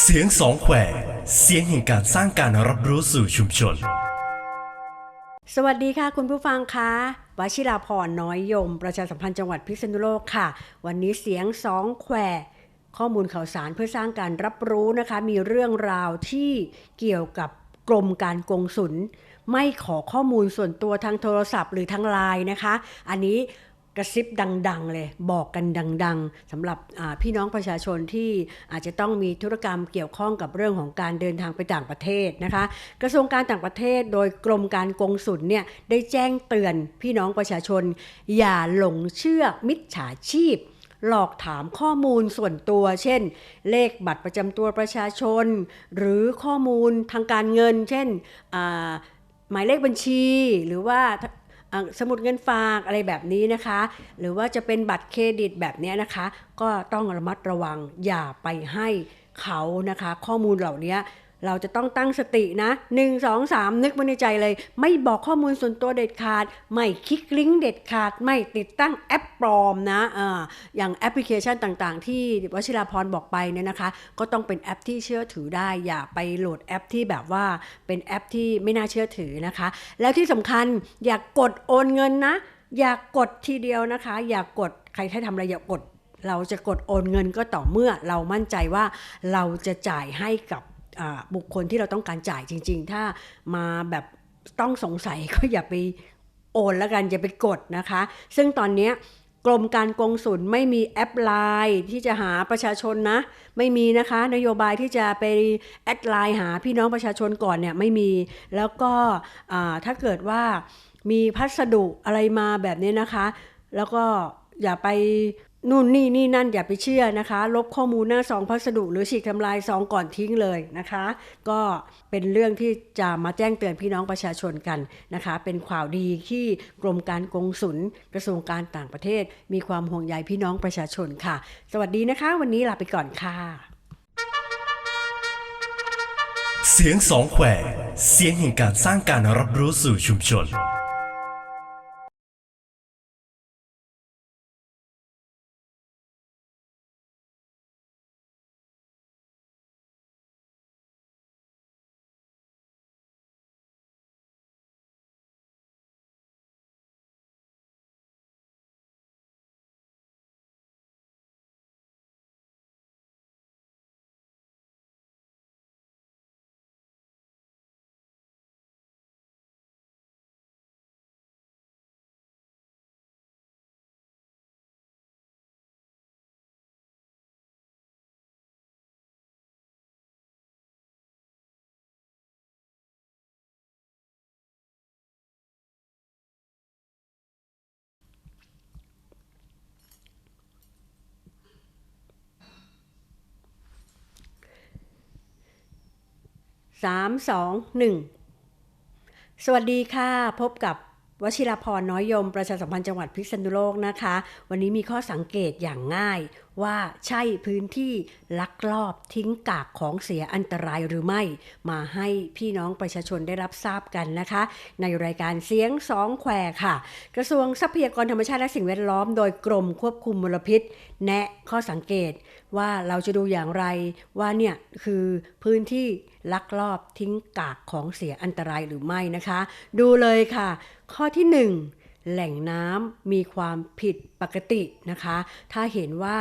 เสียงสองแควเสียงแห่งการสร้างการรับรู้สู่ชุมชน สวัสดีค่ะคุณผู้ฟังคะวชิราพรน้อยยม ประชาสัมพันธ์จังหวัดพิษณุโลกค่ะ วันนี้เสียงสองแควข้อมูลข่าวสารเพื่อสร้างการรับรู้นะคะ มีเรื่องราวที่เกี่ยวกับกรมการกงสุลไม่ขอข้อมูลส่วนตัวทางโทรศัพท์หรือทางไลน์นะคะ อันนี้ กระซิบดัง ๆ เลย บอกกันดัง ๆสำหรับพี่น้องประชาชนที่อาจจะต้องมีธุรกรรมเกี่ยวข้องกับเรื่องของการเดินทางไปต่างประเทศนะคะ กระทรวงการต่างประเทศโดยกรมการกงสุลเนี่ยได้แจ้งเตือนพี่น้องประชาชน อย่าหลงเชื่อมิจฉาชีพ หลอกถามข้อมูลส่วนตัว เช่น เลขบัตรประจำตัวประชาชน หรือข้อมูลทางการเงิน เช่นหมายเลขบัญชีหรือว่า สมุดเงินฝากอะไรแบบนี้นะคะ หรือว่าจะเป็นบัตรเครดิตแบบนี้นะคะ ก็ต้องระมัดระวังอย่าไปให้เขานะคะ ข้อมูลเหล่านี้ เราจะต้องตั้งสตินะ 1 2 3 นึกไว้ในใจเลย ไม่บอกข้อมูลส่วนตัวเด็ดขาด ไม่คลิกลิงก์เด็ดขาด ไม่ติดตั้งแอปปลอมนะออย่างแอปพลิเคชันต่างๆ ที่วชิราพรบอกไปเนี่ยนะคะ ก็ต้องเป็นแอปที่เชื่อถือได้ อย่าไปโหลดแอปที่แบบว่าเป็นแอปที่ไม่น่าเชื่อถือนะคะ แล้วที่สำคัญอย่ากกดโอนเงินนะ อย่ากกดทีเดียวนะคะ อย่ากกดใครให้ทำอะไรอย่ากดเราจะกดโอนเงินก็ต่อเมื่อเรามั่นใจว่าเราจะจ่ายให้กับ บุคคลที่เราต้องการจ่ายจริง ๆ ถ้ามาแบบต้องสงสัยก็อย่าไปโอนแล้วกันอย่าไปกดนะคะ ซึ่งตอนนี้กรมการกงสุลไม่มีแอปไลน์ที่จะหาประชาชนนะ ไม่มีนะคะ นโยบายที่จะไปแอดไลน์หาพี่น้องประชาชนก่อนเนี่ยไม่มีแล้วก็ถ้าเกิดว่ามีพัสดุอะไรมาแบบนี้นะคะ แล้วก็อย่าไป นู่นนี่นี่นั่นอย่าไปเชื่อนะคะ ลบข้อมูลหน้าซองพัสดุหรือฉีกทำลายซองก่อนทิ้งเลยนะคะ ก็เป็นเรื่องที่จะมาแจ้งเตือนพี่น้องประชาชนกันนะคะ เป็นข่าวดีที่กรมการกงสุลกระทรวงการต่างประเทศ มีความห่วงใยพี่น้องประชาชนค่ะ สวัสดีนะคะ วันนี้ลาไปก่อนค่ะ เสียงสองแควเสียงแห่งการสร้างการรับรู้สู่ชุมชน สามสองหนึ่งสวัสดีค่ะ พบกับวชิรพรน้อยยม ประชาสัมพันธ์จังหวัดพิษณุโลกนะคะ วันนี้มีข้อสังเกตอย่างง่ายว่าใช่พื้นที่ลักลอบทิ้งกากของเสียอันตรายหรือไม่ มาให้พี่น้องประชาชนได้รับทราบกันนะคะ ในรายการเสียงสองแควค่ะ กระทรวงทรัพยากรธรรมชาติและสิ่งแวดล้อมโดยกรมควบคุมมลพิษ แนะข้อสังเกตว่าเราจะดูอย่างไรว่าเนี่ยคือพื้นที่ลักลอบทิ้งกากของเสียอันตรายหรือไม่นะคะ ดูเลยค่ะ ข้อที่หนึ่ง แหล่งน้ำมีความผิดปกตินะคะ ถ้าเห็นว่า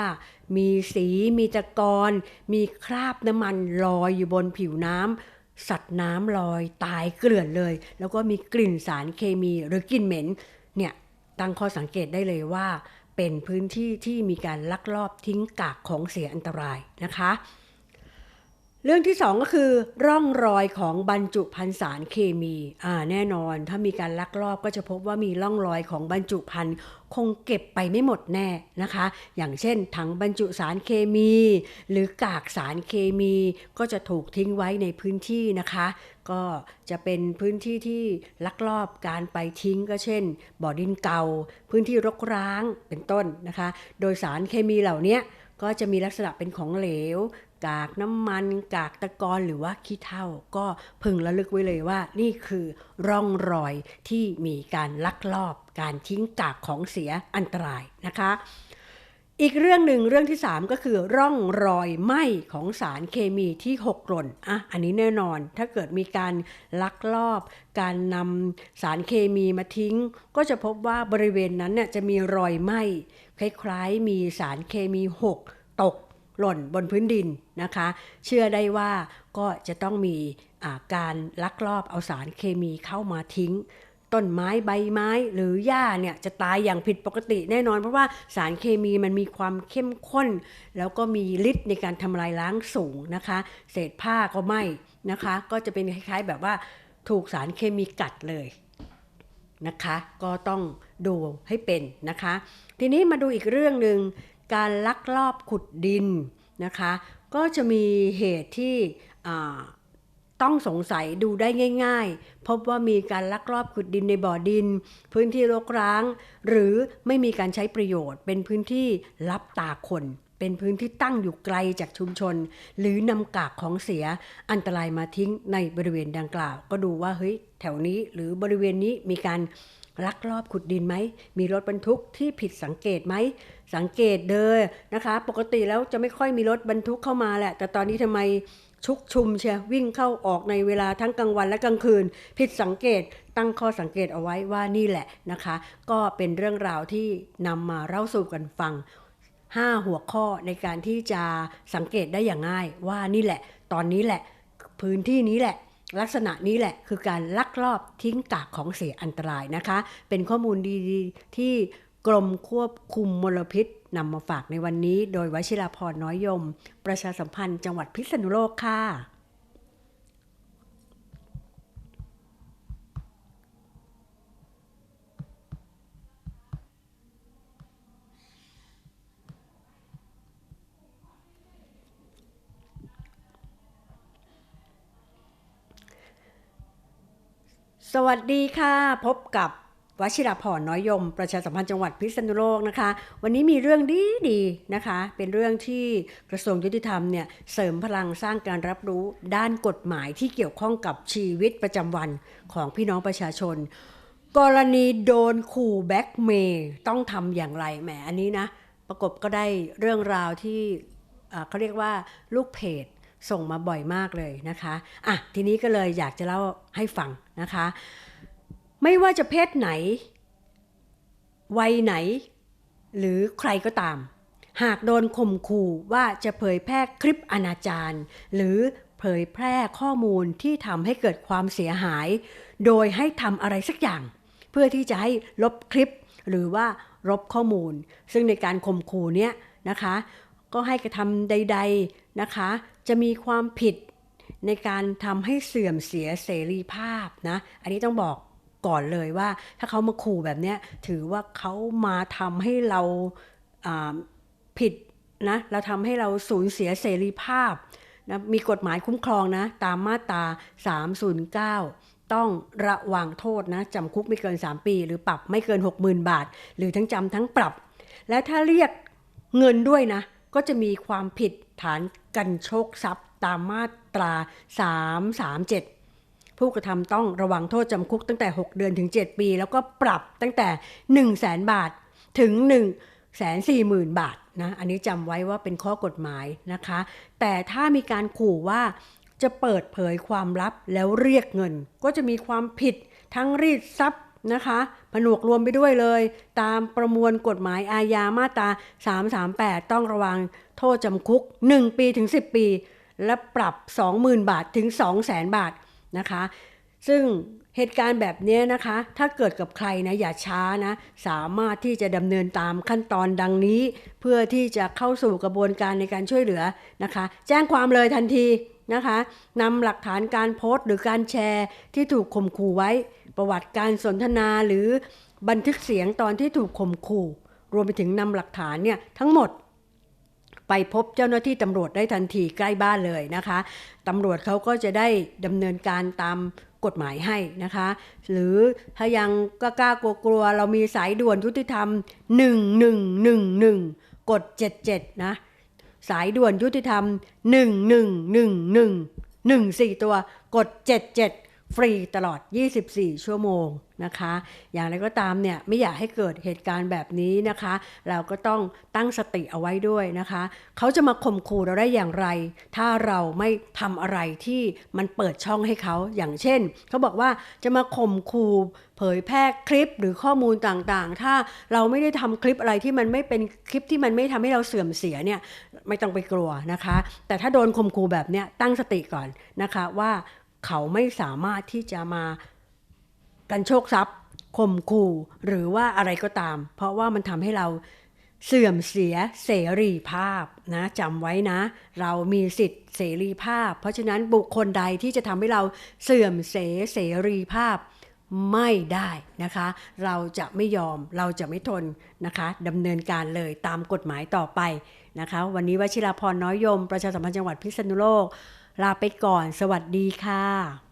มีสีมีตะกอนมีคราบน้ำมันลอยอยู่บนผิวน้ำสัตว์น้ำลอยตายเกลื่อนเลย แล้วก็มีกลิ่นสารเคมีหรือกลิ่นเหม็นเนี่ยตั้งข้อสังเกตได้เลยว่า เป็นพื้นที่ที่มีการลักลอบทิ้งกากของเสียอันตรายนะคะ เรื่องที่สองก็คือร่องรอยของบรรจุภัณฑ์สารเคมี อ่าแน่นอน ถ้ามีการลักลอบก็จะพบว่ามีร่องรอยของบรรจุภัณฑ์คงเก็บไปไม่หมดแน่นะคะ อย่างเช่นถังบรรจุสารเคมี หรือกากสารเคมีก็จะถูกทิ้งไว้ในพื้นที่นะคะ ก็จะเป็นพื้นที่ที่ลักลอบการไปทิ้งก็เช่น บ่อดินเก่า พื้นที่รกร้างเป็นต้นนะคะ โดยสารเคมีเหล่านี้ก็จะมีลักษณะเป็นของเหลว กากน้ำมัน กากตะกอนหรือว่าขี้เถ้าก็พึงระลึกไว้เลยว่า นี่คือร่องรอยที่มีการลักลอบการทิ้งกากของเสียอันตรายนะคะ อีกเรื่องหนึ่งเรื่องที่ 3 ก็คือร่องรอยไหม้ของสารเคมีที่หกหล่นอะอันนี้แน่นอนถ้าเกิดมีการลักลอบ การนำสารเคมีมาทิ้ง ก็จะพบว่าบริเวณนั้นเนี่ยจะมีรอยไหม้คล้ายๆมีสารเคมีหกตก หล่นบนพื้นดินนะคะ เชื่อได้ว่าก็จะต้องมีการลักลอบเอาสารเคมีเข้ามาทิ้ง ต้นไม้ใบไม้หรือหญ้าเนี่ยจะตายอย่างผิดปกติแน่นอน เพราะว่าสารเคมีมันมีความเข้มข้น แล้วก็มีฤทธิ์ในการทำลายล้างสูงนะคะ เศษผ้าก็ไหมนะคะ ก็จะเป็นคล้ายๆแบบว่าถูกสารเคมีกัดเลยนะคะ ก็ต้องดูให้เป็นนะคะ ทีนี้มาดูอีกเรื่องหนึ่ง การลักลอบขุดดินนะคะ ก็จะมีเหตุที่ต้องสงสัยดูได้ง่าย ๆ พบว่ามีการลักลอบขุดดินในบ่อดิน พื้นที่รกร้าง หรือไม่มีการใช้ประโยชน์ เป็นพื้นที่รับตาคน เป็นพื้นที่ตั้งอยู่ไกลจากชุมชน หรือนำกากของเสียอันตรายมาทิ้งในบริเวณดังกล่าว ก็ดูว่าเฮ้ยแถวนี้หรือบริเวณนี้มีการลักลอบขุดดินไหม มีรถบรรทุกที่ผิดสังเกตไหม สังเกตเด้อนะคะ ปกติแล้วจะไม่ค่อยมีรถบรรทุกเข้ามาแหละ แต่ตอนนี้ทำไมชุกชุมเชียวิ่งเข้าออกในเวลาทั้งกลางวันและกลางคืน ผิดสังเกตตั้งข้อสังเกตเอาไว้ว่านี่แหละนะคะ ก็เป็นเรื่องราวที่นำมาเล่าสู่กันฟัง 5 หัวข้อในการที่จะสังเกตได้อย่างง่าย ว่านี่แหละ ตอนนี้แหละ พื้นที่นี้แหละลักษณะนี้แหละคือการลักลอบทิ้งกากของเสียอันตรายนะคะ เป็นข้อมูลดีๆ ที่ กรมควบคุมมลพิษนำมาฝากในวันนี้ โดยวชิราพรน้อยยม ประชาสัมพันธ์จังหวัดพิษณุโลกค่ะ สวัสดีค่ะ พบกับ วชิราพรน้อยยม ประชาสัมพันธ์จังหวัดพิษณุโลกนะคะ วันนี้มีเรื่องดีดีๆนะคะ เป็นเรื่องที่กระทรวงยุติธรรมเนี่ยเสริมพลังสร้างการรับรู้ด้านกฎหมายที่เกี่ยวข้องกับชีวิตประจำวันของพี่น้องประชาชน กรณีโดนขู่แบ็กเมย์ต้องทำอย่างไรแหมอันนี้นะ ประกบก็ได้เรื่องราวที่เขาเรียกว่าลูกเพจส่งมาบ่อยมากเลยนะคะ อะ ทีนี้ก็เลยอยากจะเล่าให้ฟังนะคะ ไม่ว่าจะเพศไหน วัยไหน หรือใครก็ตาม หากโดนข่มขู่ว่าจะเผยแพร่คลิปอนาจารหรือเผยแพร่ข้อมูลที่ทำให้เกิดความเสียหาย โดยให้ทำอะไรสักอย่าง เพื่อที่จะให้ลบคลิปหรือว่าลบข้อมูล ซึ่งในการข่มขู่เนี้ยนะคะ ก็ให้กระทำใด ๆนะคะ จะมีความผิดในการทำให้เสื่อมเสียเสรีภาพนะ อันนี้ต้องบอก ก่อนเลยว่า ถ้าเขามาขู่แบบเนี้ยถือว่าเขามาทำให้เราผิดนะเราทำให้เราสูญเสียเสรีภาพนะมีกฎหมายคุ้มครองนะตามมาตรา 309 ต้องระวังโทษนะจำคุกไม่เกิน 3 ปี หรือปรับไม่เกิน 60,000 บาท หรือทั้งจำทั้งปรับ และถ้าเรียกเงินด้วยนะ ก็จะมีความผิดฐานกันโชคทรัพย์ตามมาตรา 337 ผู้กระทำต้องระวังโทษจำคุกตั้งแต่ 6 เดือนถึง 7 ปี แล้วก็ปรับตั้งแต่ 1 0 0 0 0แบาทถึง 1 4 0 0 0 0 บาทนะอันนี้จำไว้ว่าเป็นข้อกฎหมายนะคะ แต่ถ้ามีการขู่ว่าจะเปิดเผยความลับแล้วเรียกเงิน ก็จะมีความผิดทั้งรีดทรัพย์นะคะผนวกรวมไปด้วยเลย ตามประมวลกฎหมายอาญามาตรา 338 ต้องระวังโทษจำคุก 1 ปีถึง 10 ปี และปรับ 20,000 บาทถึง 200,000 บาท นะคะ ซึ่งเหตุการณ์แบบนี้นะคะ ถ้าเกิดกับใครนะอย่าช้านะ สามารถที่จะดำเนินตามขั้นตอนดังนี้ เพื่อที่จะเข้าสู่กระบวนการในการช่วยเหลือนะคะ แจ้งความเลยทันทีนะคะนำหลักฐานการโพสต์ หรือการแชร์ที่ถูกข่มขู่ไว้ ประวัติการสนทนาหรือบันทึกเสียงตอนที่ถูกข่มขู่ รวมไปถึงนำหลักฐานเนี่ยทั้งหมด ไปพบเจ้าหน้าที่ตำรวจได้ทันทีใกล้บ้านเลยนะคะตำรวจเขาก็จะได้ดำเนินการตามกฎหมายให้นะคะ หรือถ้ายังกล้ากลัวกลัวๆเรามีสายด่วนยุติธรรม 1111 กด 77 นะ สายด่วนยุติธรรม 1111 14 ตัว กด 77 ฟรีตลอด 24 ชั่วโมง นะคะ อย่างไรก็ตามเนี่ยไม่อยากให้เกิดเหตุการณ์แบบนี้นะคะ เราก็ต้องตั้งสติเอาไว้ด้วยนะคะ เขาจะมาข่มขู่เราได้อย่างไร ถ้าเราไม่ทำอะไรที่มันเปิดช่องให้เขาอย่างเช่น เขาบอกว่าจะมาข่มขู่เผยแพร่คลิปหรือข้อมูลต่างๆ ถ้าเราไม่ได้ทำคลิปอะไรที่มันไม่เป็นคลิปที่มันไม่ทำให้เราเสื่อมเสียเนี่ยไม่ต้องไปกลัวนะคะ แต่ถ้าโดนข่มขู่แบบเนี้ยตั้งสติก่อนนะคะว่าเขาไม่สามารถที่จะมา กันโชคทรัพย์ข่มขู่หรือว่าอะไรก็ตาม เพราะว่ามันทำให้เราเสื่อมเสียเสรีภาพนะจำไว้นะ เรามีสิทธิ์เสรีภาพ เพราะฉะนั้นบุคคลใดที่จะทำให้เราเสื่อมเสเสรีภาพไม่ได้นะคะ เราจะไม่ยอมเราจะไม่ทนนะคะดำเนินการเลยตามกฎหมายต่อไปนะคะ วันนี้วชิราพรน้อยยม ประชาสัมพันธ์จังหวัดพิษณุโลก ลาไปก่อน สวัสดีค่ะ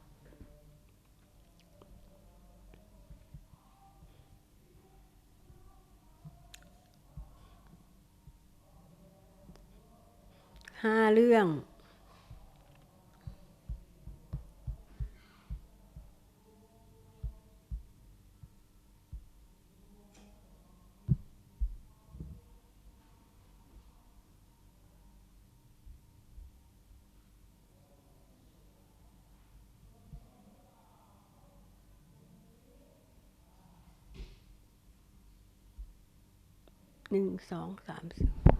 ห้าเรื่อง หนึ่งสองสามสี่